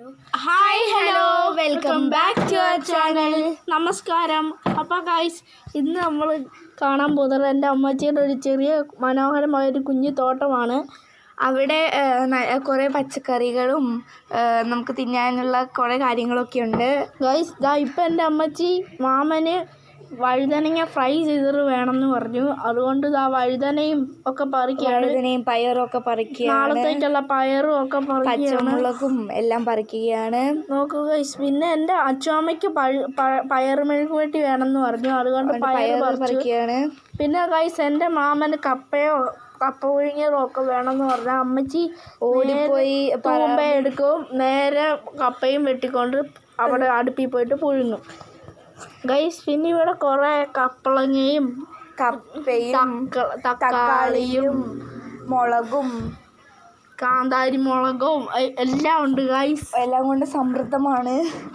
Hi hello welcome back to our channel നമസ്കാരം അപ്പോൾ guys ഇന്ന് നമ്മൾ കാണാൻ പോകുന്നത് എന്റെ അമ്മച്ചിയുടെ ഒരു ചെറിയ മനോഹരമായ ഒരു കുഞ്ഞു തോട്ടമാണ്. അവിടെ കുറേ പച്ചക്കറികളും നമുക്ക് തിന്നാനുള്ള കുറേ കാര്യങ്ങളൊക്കെ ഉണ്ട്. ഗൈസ് ദാ ഇപ്പം എന്റെ അമ്മച്ചി മാമന് വഴുതനങ്ങ ഫ്രൈ ചെയ്തത് വേണമെന്ന് പറഞ്ഞു. അതുകൊണ്ട് ആ വഴുതനയും ഒക്കെ പറിക്കുകയാണ് വഴുതനയും പയറും ഒക്കെ പറിക്കുകയാണ് നാളത്തേക്കുള്ള പയറും ഒക്കെ പറിക്കുകയാണ് പച്ചമുളകും എല്ലാം പറിക്കുകയാണ്. നോക്കുക പിന്നെ എന്റെ അച്ചുമ്മയ്ക്ക് പയറ് മെഴുക്ക് വെട്ടി വേണമെന്ന് പറഞ്ഞു. അതുകൊണ്ട് പയർ പയർ പറിക്കുകയാണ്. പിന്നെ ഗൈസ് എന്റെ മാമന് കപ്പയോ കപ്പ പുഴുങ്ങിയതോ ഒക്കെ വേണമെന്ന് പറഞ്ഞു. അമ്മച്ചി ഓടിപ്പോയി തൂമ്പ എടുക്കും. നേരെ കപ്പയും വെട്ടിക്കൊണ്ട് അവിടെ അടുപ്പിൽ പോയിട്ട് പുഴുങ്ങും. ഗൈസ് പിന്നെ ഇവിടെ കുറേ കപ്പളങ്ങയും കപ്പയും തക്കാളിയും മുളകും. കാന്താരി മുളകും എല്ലാം ഉണ്ട് ഗൈസ് എല്ലാം കൊണ്ട് സമൃദ്ധമാണ്.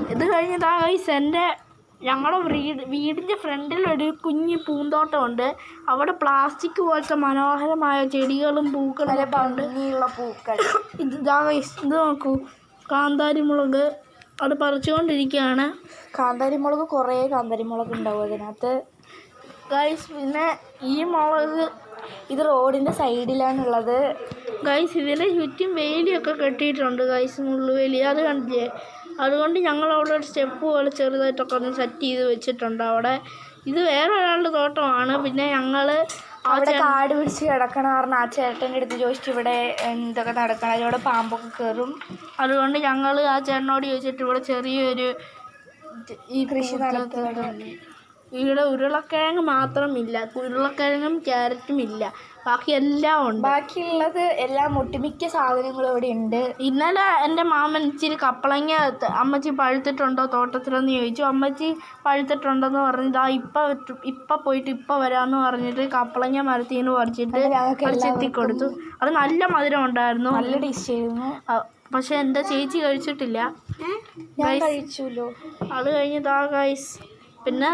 ഇത് കഴിഞ്ഞതാ ഗൈസ് എന്റെ ഞങ്ങളുടെ വീട് വീടിന്റെ ഫ്രണ്ടിൽ ഒരു കുഞ്ഞു പൂന്തോട്ടമുണ്ട്. അവിടെ പ്ലാസ്റ്റിക് പോലത്തെ മനോഹരമായ ചെടികളും പൂക്കളും ഭംഗിയുള്ള പൂക്കൾ. ഇത് ദാ ഗൈസ് ഇത് നോക്കൂ. കാന്താരി മുളക് അത് പറിച്ചുകൊണ്ടിരിക്കുകയാണ്. കാന്താരി മുളക് കുറേ കാന്താരി മുളക് ഉണ്ടാവും അതിനകത്ത്. ഗൈസ് പിന്നെ ഈ മുളക് ഇത് റോഡിന്റെ സൈഡിലാണുള്ളത്. ഗൈസ് ഇതിന് ചുറ്റും വേലിയൊക്കെ കെട്ടിയിട്ടുണ്ട്. ഗൈസ് മുള്ളുവേലി. അത് കണ്ടില്ലേ? അതുകൊണ്ട് ഞങ്ങൾ അവിടെ ഒരു സ്റ്റെപ്പ് പോലെ ചെറുതായിട്ടൊക്കെ ഒന്ന് സെറ്റ് ചെയ്ത് വെച്ചിട്ടുണ്ട് അവിടെ. ഇത് വേറെ ഒരാളുടെ തോട്ടമാണ്. പിന്നെ ഞങ്ങൾ അവിടെ കാട് പിടിച്ച് കിടക്കണ കാരണം ആ ചേട്ടന്റെ അടുത്ത് ചോദിച്ചിട്ട് ഇവിടെ എന്തൊക്കെ നടക്കണം? അതിലൂടെ പാമ്പൊക്കെ കയറും അതുകൊണ്ട് ഞങ്ങൾ ആ ചേട്ടനോട് ചോദിച്ചിട്ട് ഇവിടെ ചെറിയൊരു ഈ കൃഷി നടത്തുന്നുണ്ട്. ഇവിടെ ഉരുളക്കിഴങ്ങ് മാത്രമില്ല. ഉരുളക്കിഴങ്ങും ക്യാരറ്റും ഇല്ല. ബാക്കി എല്ലാം ഉണ്ട്. ബാക്കിയുള്ളത് എല്ലാം ഒട്ടുമിക്ക സാധനങ്ങളും ഇവിടെ ഉണ്ട്. ഇന്നലെ എന്റെ മാമൻ ഇച്ചിരി കപ്പളങ്ങ അമ്മച്ചി പഴുത്തിട്ടുണ്ടോ തോട്ടത്തിലെന്ന് ചോദിച്ചു. അമ്മച്ചി പഴുത്തിട്ടുണ്ടെന്ന് പറഞ്ഞു. ആ ഇപ്പം ഇപ്പം പോയിട്ട് ഇപ്പം വരാമെന്ന് പറഞ്ഞിട്ട് കപ്പളങ്ങ മരത്തിൽ നിന്ന് പറിച്ചിട്ട് പറിച്ചെത്തി കൊടുത്തു അത് നല്ല മധുരം ഉണ്ടായിരുന്നു. നല്ല ടേസ്റ്റ് ആയിരുന്നു. പക്ഷെ എന്താ ചേച്ചി കഴിച്ചിട്ടില്ല. കഴിച്ചുല്ലോ. അത് കഴിഞ്ഞ് ഇതാ ഗൈസ് പിന്നെ